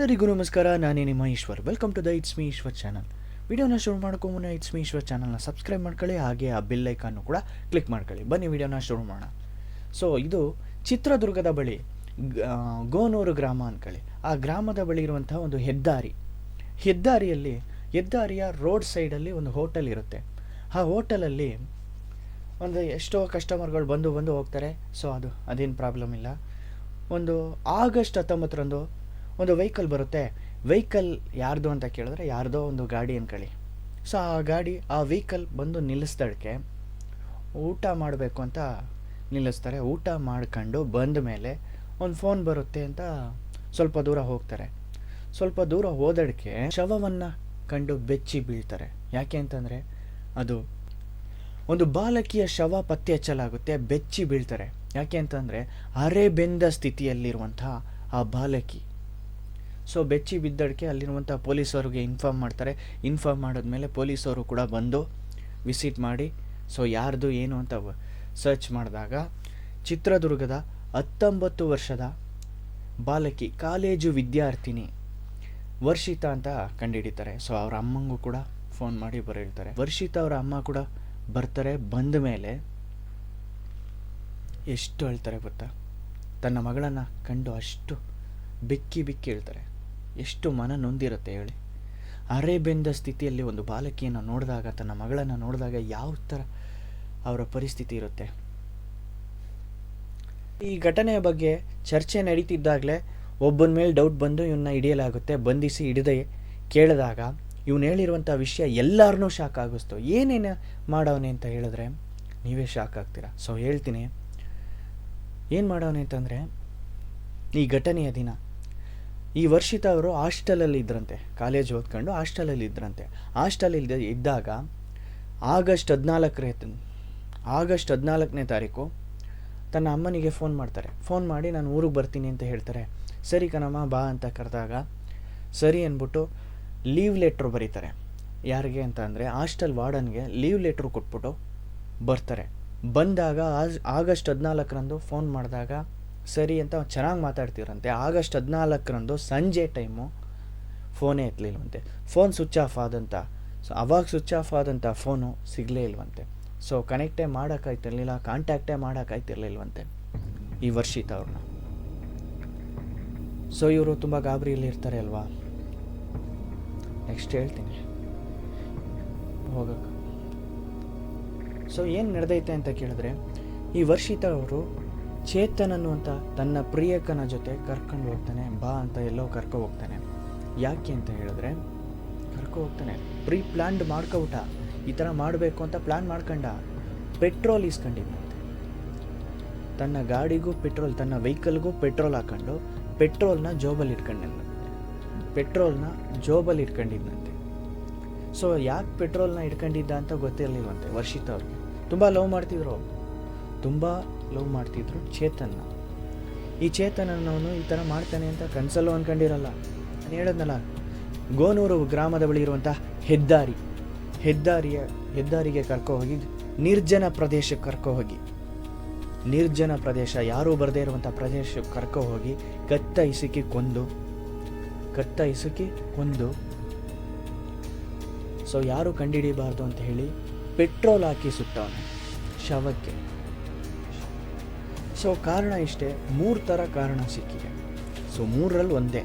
ಎಲ್ಲರಿಗೂ ನಮಸ್ಕಾರ, ನಾನೇ ನಿಮ್ಮ Ishwar. Welcome to the it's me Ishwar channel ವಿಡಿಯೋನ ಶುರು ಮಾಡ್ಕೊ ಮುನ್ನ ಇಟ್ಸ್ ಮೀ ಈಶ್ವರ್ ಚಾನಲ್ನ ಸಬ್ಸ್ಕ್ರೈಬ್ ಮಾಡ್ಕೊಳ್ಳಿ, ಹಾಗೆ ಆ ಬೆಲ್ ಐಕಾನ್ನು ಕೂಡ ಕ್ಲಿಕ್ ಮಾಡ್ಕೊಳ್ಳಿ. ಬನ್ನಿ ವಿಡಿಯೋನ ಶುರು ಮಾಡೋಣ. ಸೊ ಇದು ಚಿತ್ರದುರ್ಗದ ಬಳಿ ಗೋನೂರು ಗ್ರಾಮ ಅಂದ್ಕೊಳ್ಳಿ. ಆ ಗ್ರಾಮದ ಬಳಿ ಇರುವಂತಹ ಒಂದು ಹೆದ್ದಾರಿ. ಹೆದ್ದಾರಿಯಲ್ಲಿ, ಹೆದ್ದಾರಿಯ ರೋಡ್ ಸೈಡಲ್ಲಿ ಒಂದು ಹೋಟೆಲ್ ಇರುತ್ತೆ. ಆ ಹೋಟೆಲಲ್ಲಿ ಒಂದು ಎಷ್ಟೋ ಕಸ್ಟಮರ್ಗಳು ಬಂದು ಬಂದು ಹೋಗ್ತಾರೆ. ಸೊ ಅದು ಅದೇನು ಪ್ರಾಬ್ಲಮ್ ಇಲ್ಲ. ಒಂದು ಆಗಸ್ಟ್ ಹತ್ತೊಂಬತ್ತರಂದು ಒಂದು ವೆಹಿಕಲ್ ಬರುತ್ತೆ. ವೆಹಿಕಲ್ ಯಾರ್ದು ಅಂತ ಕೇಳಿದ್ರೆ ಯಾರ್ದೋ ಒಂದು ಗಾಡಿ ಅನ್ಕೊಳ್ಳಿ. ಸೊ ಆ ಗಾಡಿ, ಆ ವೆಹಿಕಲ್ ಬಂದು ನಿಲ್ಲಿಸ್ದಕ್ಕೆ ಊಟ ಮಾಡಬೇಕು ಅಂತ ನಿಲ್ಲಿಸ್ತಾರೆ. ಊಟ ಮಾಡ್ಕೊಂಡು ಬಂದ ಮೇಲೆ ಒಂದು ಫೋನ್ ಬರುತ್ತೆ ಅಂತ ಸ್ವಲ್ಪ ದೂರ ಹೋಗ್ತಾರೆ. ಸ್ವಲ್ಪ ದೂರ ಹೋದಡ್ಕೆ ಶವವನ್ನು ಕಂಡು ಬೆಚ್ಚಿ ಬೀಳ್ತಾರೆ. ಯಾಕೆ ಅಂತಂದರೆ ಅದು ಒಂದು ಬಾಲಕಿಯ ಶವ ಪತ್ತೆ ಹಚ್ಚಲಾಗುತ್ತೆ, ಬೆಚ್ಚಿ ಬೀಳ್ತಾರೆ. ಯಾಕೆ ಅಂತಂದರೆ ಅರೆ ಬೆಂದ ಸ್ಥಿತಿಯಲ್ಲಿರುವಂಥ ಆ ಬಾಲಕಿ. ಸೊ ಬೆಚ್ಚಿ ಬಿದ್ದಡಿಕೆ ಅಲ್ಲಿರುವಂಥ ಪೊಲೀಸವ್ರಿಗೆ ಇನ್ಫಾರ್ಮ್ ಮಾಡ್ತಾರೆ. ಇನ್ಫಾರ್ಮ್ ಮಾಡಿದ್ಮೇಲೆ ಪೊಲೀಸವರು ಕೂಡ ಬಂದು ವಿಸಿಟ್ ಮಾಡಿ ಸೊ ಯಾರ್ದು ಏನು ಅಂತ ಸರ್ಚ್ ಮಾಡಿದಾಗ ಚಿತ್ರದುರ್ಗದ ಹತ್ತೊಂಬತ್ತು ವರ್ಷದ ಬಾಲಕಿ, ಕಾಲೇಜು ವಿದ್ಯಾರ್ಥಿನಿ ವರ್ಷಿತಾ ಅಂತ ಕಂಡುಹಿಡಿತಾರೆ ಸೊ ಅವ್ರ ಅಮ್ಮಂಗೂ ಕೂಡ ಫೋನ್ ಮಾಡಿ ಬರೋ ಹೇಳ್ತಾರೆ ವರ್ಷಿತಾ ಅವರ ಅಮ್ಮ ಕೂಡ ಬರ್ತಾರೆ. ಬಂದ ಮೇಲೆ ಎಷ್ಟು ಹೇಳ್ತಾರೆ ಗೊತ್ತಾ? ತನ್ನ ಮಗಳನ್ನು ಕಂಡು ಅಷ್ಟು ಬೆಕ್ಕಿ ಬಿಕ್ಕಿ ಹೇಳ್ತಾರೆ. ಎಷ್ಟು ಮನ ನೊಂದಿರುತ್ತೆ ಹೇಳಿ. ಅರೆ ಬೆಂದ ಸ್ಥಿತಿಯಲ್ಲಿ ಒಂದು ಬಾಲಕಿಯನ್ನು ನೋಡಿದಾಗ, ತನ್ನ ಮಗಳನ್ನು ನೋಡಿದಾಗ ಯಾವ ಥರ ಅವರ ಪರಿಸ್ಥಿತಿ ಇರುತ್ತೆ? ಈ ಘಟನೆಯ ಬಗ್ಗೆ ಚರ್ಚೆ ನಡೀತಿದ್ದಾಗಲೇ ಒಬ್ಬನ ಮೇಲೆ ಡೌಟ್ ಬಂದು ಇವನ್ನ ಹಿಡಿಯಲಾಗುತ್ತೆ. ಬಂಧಿಸಿ ಹಿಡಿದೆ ಕೇಳಿದಾಗ ಇವನು ಹೇಳಿರುವಂಥ ವಿಷಯ ಎಲ್ಲರನ್ನೂ ಶಾಕ್ ಆಗಿಸ್ತು. ಏನೇನು ಮಾಡವನೆ ಅಂತ ಹೇಳಿದ್ರೆ, ನೀವೇ ಶಾಕ್ ಆಗ್ತೀರಾ? ಸೊ ಹೇಳ್ತೀನಿ. ಏನು ಮಾಡವನೆ ಅಂತಂದರೆ, ಈ ಘಟನೆಯ ದಿನ ಈ ವರ್ಷಿತ ಅವರು ಹಾಸ್ಟೆಲಲ್ಲಿ ಇದ್ರಂತೆ, ಕಾಲೇಜ್ ಓದ್ಕೊಂಡು ಹಾಸ್ಟೆಲಲ್ಲಿ ಇದ್ರಂತೆ. ಹಾಸ್ಟೆಲಲ್ಲಿ ಇದ್ದಾಗ ಆಗಸ್ಟ್ ಹದಿನಾಲ್ಕರ ಆಗಸ್ಟ್ ಹದಿನಾಲ್ಕನೇ ತಾರೀಕು ತನ್ನ ಅಮ್ಮನಿಗೆ ಫೋನ್ ಮಾಡ್ತಾರೆ. ಫೋನ್ ಮಾಡಿ ನಾನು ಊರಿಗೆ ಬರ್ತೀನಿ ಅಂತ ಹೇಳ್ತಾರೆ. ಸರಿ ಕಣಮ್ಮ, ಬಾ ಅಂತ ಕರೆದಾಗ ಸರಿ ಅಂದ್ಬಿಟ್ಟು ಲೀವ್ ಲೆಟ್ರ್ ಬರೀತಾರೆ. ಯಾರಿಗೆ ಅಂತ ಅಂದರೆ ಹಾಸ್ಟೆಲ್ ವಾರ್ಡನ್ಗೆ ಲೀವ್ ಲೆಟ್ರ್ ಕೊಟ್ಬಿಟ್ಟು ಬರ್ತಾರೆ. ಬಂದಾಗ ಆಗಸ್ಟ್ ಹದಿನಾಲ್ಕರಂದು ಫೋನ್ ಮಾಡಿದಾಗ ಸರಿ ಅಂತ ಚೆನ್ನಾಗಿ ಮಾತಾಡ್ತಿರಂತೆ ಆಗಸ್ಟ್ ಹದಿನಾಲ್ಕರಂದು ಸಂಜೆ ಟೈಮು ಫೋನೇ ಎತ್ತಲಿಲ್ವಂತೆ ಫೋನ್ ಸ್ವಿಚ್ ಆಫ್ ಆದಂಥ ಸೊ ಅವಾಗ ಸ್ವಿಚ್ ಆಫ್ ಆದಂಥ ಫೋನು ಸಿಗಲೇ ಇಲ್ವಂತೆ. ಸೊ ಕನೆಕ್ಟೇ ಮಾಡೋಕ್ಕಾಯ್ತಿರ್ಲಿಲ್ಲ ಕಾಂಟ್ಯಾಕ್ಟೇ ಮಾಡೋಕ್ಕಾಯ್ತಿರ್ಲಿಲ್ವಂತೆ ಈ ವರ್ಷಿತ ಅವ್ರನ್ನ. ಸೊ ಇವರು ತುಂಬ ಗಾಬರಿಯಲ್ಲಿ ಇರ್ತಾರೆ ಅಲ್ವಾ? ನೆಕ್ಸ್ಟ್ ಹೇಳ್ತೀನಿ. ಹೋಗಕ್ಕೆ. ಸೊ ಏನು ನಡೆದೈತೆ ಅಂತ ಕೇಳಿದ್ರೆ, ಈ ವರ್ಷಿತ ಅವರು ಚೇತನ್ ಅನ್ನುವಂಥ ತನ್ನ ಪ್ರಿಯಕನ ಜೊತೆ ಕರ್ಕೊಂಡು ಹೋಗ್ತಾನೆ, ಬಾ ಅಂತ ಎಲ್ಲೋ ಕರ್ಕೊ ಹೋಗ್ತಾನೆ. ಯಾಕೆ ಅಂತ ಹೇಳಿದ್ರೆ, ಕರ್ಕೊ ಹೋಗ್ತಾನೆ. ಪ್ರೀ ಪ್ಲ್ಯಾನ್ಡ್ ಮಾಡ್ಕೊಬಿಟ್ಟ ಈ ಥರ ಮಾಡಬೇಕು ಅಂತ ಪ್ಲ್ಯಾನ್ ಮಾಡ್ಕೊಂಡ. ಪೆಟ್ರೋಲ್ ಇಸ್ಕೊಂಡಿದ್ದಂತೆ ತನ್ನ ಗಾಡಿಗೂ ಪೆಟ್ರೋಲ್, ತನ್ನ ವೆಹಿಕಲ್ಗೂ ಪೆಟ್ರೋಲ್ ಹಾಕ್ಕೊಂಡು ಪೆಟ್ರೋಲ್ನ ಜೋಬಲ್ಲಿ ಇಟ್ಕೊಂಡಿದ್ದಂತೆ ಪೆಟ್ರೋಲ್ನ ಜೋಬಲ್ಲಿ ಇಟ್ಕೊಂಡಿದ್ದಂತೆ. ಸೊ ಯಾಕೆ ಪೆಟ್ರೋಲ್ನ ಇಟ್ಕೊಂಡಿದ್ದ ಅಂತ ಗೊತ್ತಿರಲಿಲ್ವಂತೆ ವರ್ಷಿತ ಅವ್ರಿಗೆ ತುಂಬ ಲವ್ ಮಾಡ್ತಿದ್ರು ತುಂಬ ಲವ್ ಮಾಡ್ತಿದ್ರು ಚೇತನ್ನ. ಈ ಚೇತನನ್ನ ಅವನು ಈ ಥರ ಮಾಡ್ತಾನೆ ಅಂತ ಕನಸಲ್ಲೂ ಅಂದ್ಕೊಂಡಿರಲ್ಲ ನಾನು ಹೇಳೋದ್ನಲ್ಲ, ಗೋನೂರು ಗ್ರಾಮದ ಬಳಿ ಇರುವಂಥ ಹೆದ್ದಾರಿ. ಹೆದ್ದಾರಿಯ, ಹೆದ್ದಾರಿಗೆ ಕರ್ಕೊ ಹೋಗಿ, ನಿರ್ಜನ ಪ್ರದೇಶಕ್ಕೆ ಕರ್ಕೊ ಹೋಗಿ. ನಿರ್ಜನ ಪ್ರದೇಶ, ಯಾರೂ ಬರದೇ ಇರುವಂಥ ಪ್ರದೇಶಕ್ಕೆ ಕರ್ಕೊ ಹೋಗಿ, ಕತ್ತ ಇಸುಕಿ ಕೊಂದು, ಕತ್ತ ಇಸುಕಿ ಕೊಂದು. ಸೊ ಯಾರು ಕಂಡಿಡಿಬಾರ್ದು ಅಂತ ಹೇಳಿ ಪೆಟ್ರೋಲ್ ಹಾಕಿ ಸುಟ್ಟವನು ಶವಕ್ಕೆ. ಸೊ ಕಾರಣ ಇಷ್ಟೇ, ಮೂರು ಥರ ಕಾರಣ ಸಿಕ್ಕಿದೆ. ಸೊ ಮೂರರಲ್ಲಿ ಒಂದೇ.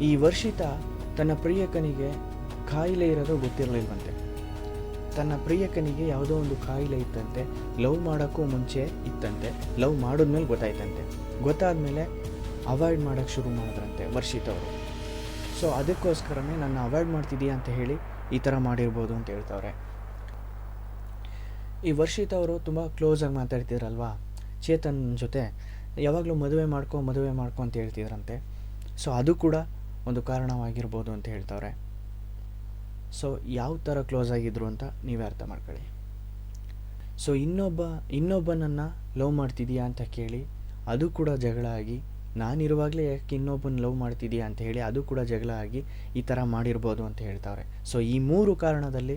ಈ ವರ್ಷಿತ ತನ್ನ ಪ್ರಿಯಕನಿಗೆ ಕಾಯಿಲೆ ಇರೋದು ಗೊತ್ತಿರಲಿಲ್ವಂತೆ. ತನ್ನ ಪ್ರಿಯಕನಿಗೆ ಯಾವುದೋ ಒಂದು ಕಾಯಿಲೆ ಇತ್ತಂತೆ, ಲವ್ ಮಾಡೋಕ್ಕೂ ಮುಂಚೆ ಇತ್ತಂತೆ, ಲವ್ ಮಾಡಿದ್ಮೇಲೆ ಗೊತ್ತಾಯ್ತಂತೆ. ಗೊತ್ತಾದಮೇಲೆ ಅವಾಯ್ಡ್ ಮಾಡೋಕ್ಕೆ ಶುರು ಮಾಡಿದ್ರಂತೆ ವರ್ಷಿತ ಅವರು ಸೊ ಅದಕ್ಕೋಸ್ಕರನೇ ನನ್ನ ಅವಾಯ್ಡ್ ಮಾಡ್ತಿದ್ದೀಯಾ ಅಂತ ಹೇಳಿ ಈ ಥರ ಮಾಡಿರ್ಬೋದು ಅಂತ ಹೇಳ್ತವ್ರೆ. ಈ ವರ್ಷಿತ ಅವರು ತುಂಬ ಕ್ಲೋಸಾಗಿ ಮಾತಾಡ್ತಿದ್ರಲ್ವಾ? ಚೇತನ್ ಜೊತೆ ಯಾವಾಗಲೂ ಮದುವೆ ಮಾಡ್ಕೊ ಮದುವೆ ಮಾಡ್ಕೊ ಅಂತ ಹೇಳ್ತಿದ್ರಂತೆ. ಸೊ ಅದು ಕೂಡ ಒಂದು ಕಾರಣವಾಗಿರ್ಬೋದು ಅಂತ ಹೇಳ್ತವ್ರೆ. ಸೊ ಯಾವ ಥರ ಕ್ಲೋಸ್ ಆಗಿದ್ರು ಅಂತ ನೀವೇ ಅರ್ಥ ಮಾಡ್ಕೊಳ್ಳಿ. ಸೊ ಇನ್ನೊಬ್ಬ, ಇನ್ನೊಬ್ಬನನ್ನು ಲವ್ ಮಾಡ್ತಿದೀಯಾ ಅಂತ ಕೇಳಿ, ಅದು ಕೂಡ ಜಗಳ ಆಗಿ, ನಾನಿರುವಾಗಲೇ ಯಾಕೆ ಇನ್ನೊಬ್ಬನ ಲವ್ ಮಾಡ್ತಿದೀಯಾ ಅಂತ ಹೇಳಿ, ಅದು ಕೂಡ ಜಗಳ ಆಗಿ ಈ ಥರ ಮಾಡಿರ್ಬೋದು ಅಂತ ಹೇಳ್ತಾವ್ರೆ. ಸೊ ಈ ಮೂರು ಕಾರಣದಲ್ಲಿ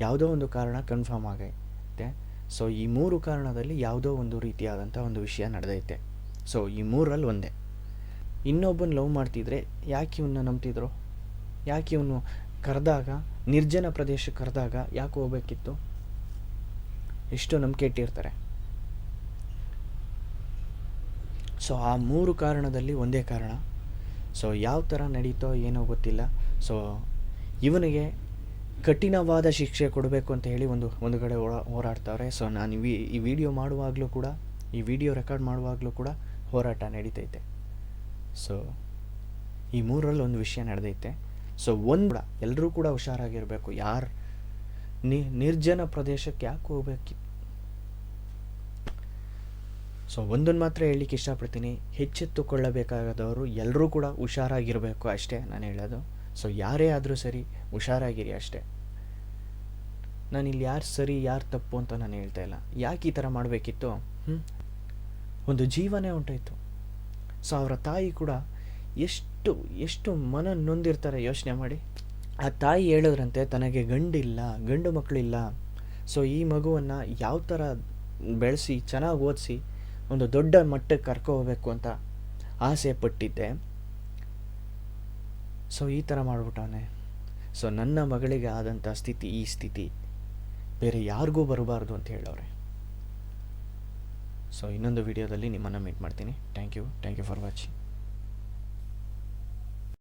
ಯಾವುದೋ ಒಂದು ಕಾರಣ ಕನ್ಫರ್ಮ್ ಆಗೈತೆ. ಸೊ ಈ ಮೂರು ಕಾರಣದಲ್ಲಿ ಯಾವುದೋ ಒಂದು ರೀತಿಯಾದಂಥ ಒಂದು ವಿಷಯ ನಡೆದೈತೆ. ಸೊ ಈ ಮೂರಲ್ಲಿ ಒಂದೇ. ಇನ್ನೊಬ್ಬನ ಲವ್ ಮಾಡ್ತಿದ್ರೆ ಯಾಕೆ ಇವನ್ನ ನಂಬ್ತಿದ್ರು? ಯಾಕೆ ಇವನು ಕರೆದಾಗ, ನಿರ್ಜನ ಪ್ರದೇಶಕ್ಕೆ ಕರೆದಾಗ ಯಾಕೆ ಹೋಗ್ಬೇಕಿತ್ತು? ಎಷ್ಟು ನಂಬಿಕೆ ಇಟ್ಟಿರ್ತಾರೆ. ಸೊ ಆ ಮೂರು ಕಾರಣದಲ್ಲಿ ಒಂದೇ ಕಾರಣ. ಸೊ ಯಾವ ಥರ ನಡೀತೋ ಏನೋ ಗೊತ್ತಿಲ್ಲ. ಸೊ ಇವನಿಗೆ ಕಠಿಣವಾದ ಶಿಕ್ಷೆ ಕೊಡಬೇಕು ಅಂತ ಹೇಳಿ ಒಂದು ಒಂದು ಕಡೆ ಹೋರಾಡ್ತಾವ್ರೆ ಸೊ ನಾನು ಈ ವಿಡಿಯೋ ಮಾಡುವಾಗಲೂ ಕೂಡ, ಈ ವಿಡಿಯೋ ರೆಕಾರ್ಡ್ ಮಾಡುವಾಗಲೂ ಕೂಡ ಹೋರಾಟ ನಡೀತೈತೆ. ಸೊ ಈ ಮೂರರಲ್ಲಿ ಒಂದು ವಿಷಯ ನಡೆದೈತೆ. ಸೊ ಒಂದು ಎಲ್ಲರೂ ಕೂಡ ಹುಷಾರಾಗಿರಬೇಕು. ಯಾರು ನಿರ್ಜನ ಪ್ರದೇಶಕ್ಕೆ ಯಾಕೆ ಹೋಗ್ಬೇಕು? ಸೊ ಒಂದನ್ನು ಮಾತ್ರ ಹೇಳಲಿಕ್ಕೆ ಇಷ್ಟಪಡ್ತೀನಿ. ಹೆಚ್ಚೆತ್ತುಕೊಳ್ಳಬೇಕಾದವರು ಎಲ್ಲರೂ ಕೂಡ ಹುಷಾರಾಗಿರಬೇಕು ಅಷ್ಟೇ ನಾನು ಹೇಳೋದು. ಸೊ ಯಾರೇ ಆದರೂ ಸರಿ, ಹುಷಾರಾಗಿರಿ ಅಷ್ಟೇ. ನಾನು ಇಲ್ಲಿ ಯಾರು ಸರಿ, ಯಾರು ತಪ್ಪು ಅಂತ ನಾನು ಹೇಳ್ತಾ ಇಲ್ಲ. ಯಾಕೆ ಈ ಥರ ಮಾಡಬೇಕಿತ್ತು? ಒಂದು ಜೀವನೇ ಹೊಂಟೋಯ್ತು ಸೊ ಅವರ ತಾಯಿ ಕೂಡ ಎಷ್ಟು ಎಷ್ಟು ಮನ ನೊಂದಿರ್ತಾರೆ ಯೋಚನೆ ಮಾಡಿ. ಆ ತಾಯಿ ಹೇಳೋದ್ರಂತೆ, ತನಗೆ ಗಂಡಿಲ್ಲ, ಗಂಡು ಮಕ್ಕಳಿಲ್ಲ ಸೊ ಈ ಮಗುವನ್ನು ಯಾವ ಥರ ಬೆಳೆಸಿ, ಚೆನ್ನಾಗಿ ಓದಿಸಿ, ಒಂದು ದೊಡ್ಡ ಮಟ್ಟಕ್ಕೆ ಕರ್ಕೊ ಹೋಗಬೇಕು ಅಂತ ಆಸೆ ಪಟ್ಟಿದ್ದೆ. ಸೊ ಈ ಥರ ಮಾಡಿಬಿಟ್ಟವನೆ. ಸೊ ನನ್ನ ಮಗಳಿಗೆ ಆದಂಥ ಸ್ಥಿತಿ ಈ ಸ್ಥಿತಿ. ಬೇರೆ ಯಾರಿಗೂ ಬರಬಾರ್ದು ಅಂತ ಹೇಳೋರೆ ಸೊ ಇನ್ನೊಂದು ವಿಡಿಯೋದಲ್ಲಿ ನಿಮ್ಮನ್ನು ಮೀಟ್ ಮಾಡ್ತೀನಿ. Thank you thank you for watching